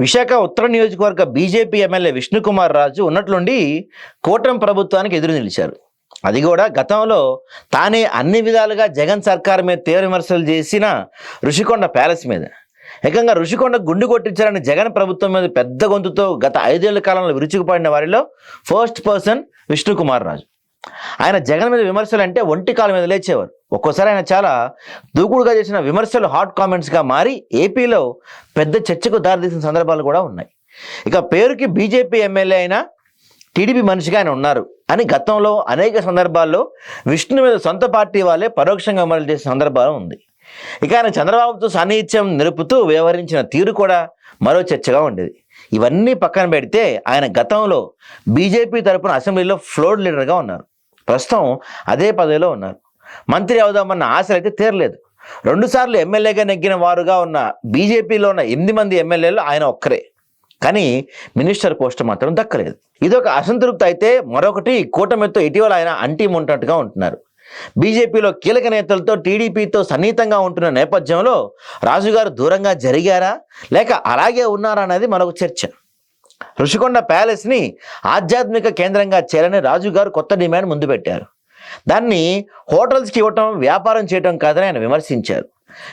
విశాఖ ఉత్తర నియోజకవర్గ BJP MLA Vishnukumar Raju ఉన్నట్లుండి కూటమి ప్రభుత్వానికి ఎదురు నిలిచారు. అది కూడా గతంలో తానే అన్ని విధాలుగా జగన్ సర్కార్ మీద తీవ్ర విమర్శలు చేసిన ఋషికొండ ప్యాలెస్ మీద. ఏకంగా ఋషికొండ గుండు కొట్టించారని జగన్ ప్రభుత్వం మీద పెద్ద గొంతుతో గత ఐదేళ్ళ కాలంలో విరుచుకుపడిన వారిలో ఫస్ట్ పర్సన్ విష్ణుకుమార్ రాజు. ఆయన జగన్ మీద విమర్శలు అంటే ఒంటి కాలం మీద లేచేవారు. ఒక్కోసారి ఆయన చాలా దూకుడుగా చేసిన విమర్శలు హాట్ కామెంట్స్గా మారి ఏపీలో పెద్ద చర్చకు దారితీసిన సందర్భాలు కూడా ఉన్నాయి. ఇక పేరుకి బీజేపీ ఎమ్మెల్యే అయినా టీడీపీ మనిషిగా ఆయన ఉన్నారు. అని గతంలో అనేక సందర్భాల్లో విష్ణు మీద సొంత పార్టీ వాళ్ళే పరోక్షంగా అమలు చేసిన సందర్భాలు ఉంది. ఇక ఆయన చంద్రబాబుతో సాన్నిహిత్యం నిలుపుతూ వ్యవహరించిన తీరు కూడా మరో చర్చగా ఉండేది. ఇవన్నీ పక్కన పెడితే ఆయన గతంలో బీజేపీ తరపున అసెంబ్లీలో ఫ్లోర్ లీడర్గా ఉన్నారు. ప్రస్తుతం అదే పదవిలో ఉన్నారు. మంత్రి అవుదామన్న ఆశలు అయితే తీరలేదు. రెండుసార్లు ఎమ్మెల్యేగా నెగ్గిన వారుగా ఉన్న బీజేపీలో ఉన్న ఎనిమిది మంది ఎమ్మెల్యేలు ఆయన ఒక్కరే. కానీ మినిస్టర్ పోస్ట్ మాత్రం దక్కలేదు. ఇదొక అసంతృప్తి అయితే మరొకటి కూటమితో ఇటీవల ఆయన అంటీ ఉంటున్నట్టుగా ఉంటున్నారు. బీజేపీలో కీలక నేతలతో టీడీపీతో సన్నిహితంగా ఉంటున్న నేపథ్యంలో రాజుగారు దూరంగా జరిగారా? లేక అలాగే ఉన్నారా అనేది మరొక చర్చ. ఋషికొండ ప్యాలెస్ని ఆధ్యాత్మిక కేంద్రంగా చేయాలని రాజుగారు కొత్త డిమాండ్ ముందు పెట్టారు. దాన్ని హోటల్స్కి ఇవ్వటం వ్యాపారం చేయటం కాదని ఆయన విమర్శించారు.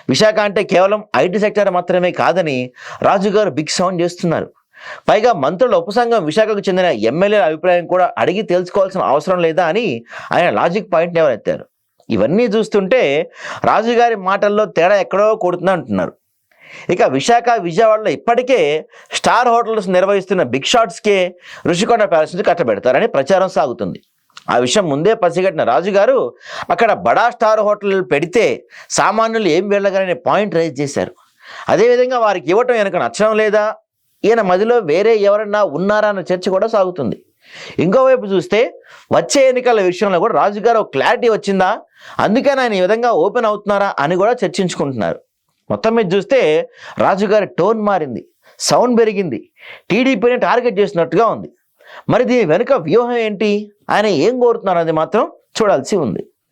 విశాఖ అంటే కేవలం ఐటీ సెక్టర్ మాత్రమే కాదని రాజుగారు బిగ్ సౌండ్ చేస్తున్నారు. పైగా మంత్రుల ఉపసంఘం విశాఖకు చెందిన ఎమ్మెల్యేల అభిప్రాయం కూడా అడిగి తెలుసుకోవాల్సిన అవసరం లేదా అని ఆయన లాజిక్ పాయింట్ ఎవరెత్తారు. ఇవన్నీ చూస్తుంటే రాజుగారి మాటల్లో తేడా ఎక్కడో కొడుతుందంటున్నారు. ఇక విశాఖ విజయవాడలో ఇప్పటికే స్టార్ హోటల్స్ నిర్వహిస్తున్న బిగ్ షాట్స్కే ఋషికొండ ప్యాలెస్ నుంచి కట్టబెడతారని ప్రచారం సాగుతుంది. ఆ విషయం ముందే పసిగట్టిన రాజుగారు అక్కడ బడా స్టార్ హోటల్ పెడితే సామాన్యులు ఏం వెళ్ళగలనే పాయింట్ రైజ్ చేశారు. అదేవిధంగా వారికి ఇవ్వటం వెనక నచ్చడం లేదా? ఈయన మదిలో వేరే ఎవరన్నా ఉన్నారా అన్న చర్చ కూడా సాగుతుంది. ఇంకోవైపు చూస్తే వచ్చే ఎన్నికల విషయంలో కూడా రాజుగారు ఒక క్లారిటీ వచ్చిందా? అందుకని ఆయన ఈ విధంగా ఓపెన్ అవుతున్నారా అని కూడా చర్చించుకుంటున్నారు. మొత్తం మీద చూస్తే రాజుగారి టోన్ మారింది సౌండ్ పెరిగింది టీడీపీని టార్గెట్ చేసినట్టుగా ఉంది. మరి దీని వెనుక వ్యూహం ఏంటి? ఆయన ఏం కోరుతున్నారు అనేది మాత్రం చూడాల్సి ఉంది.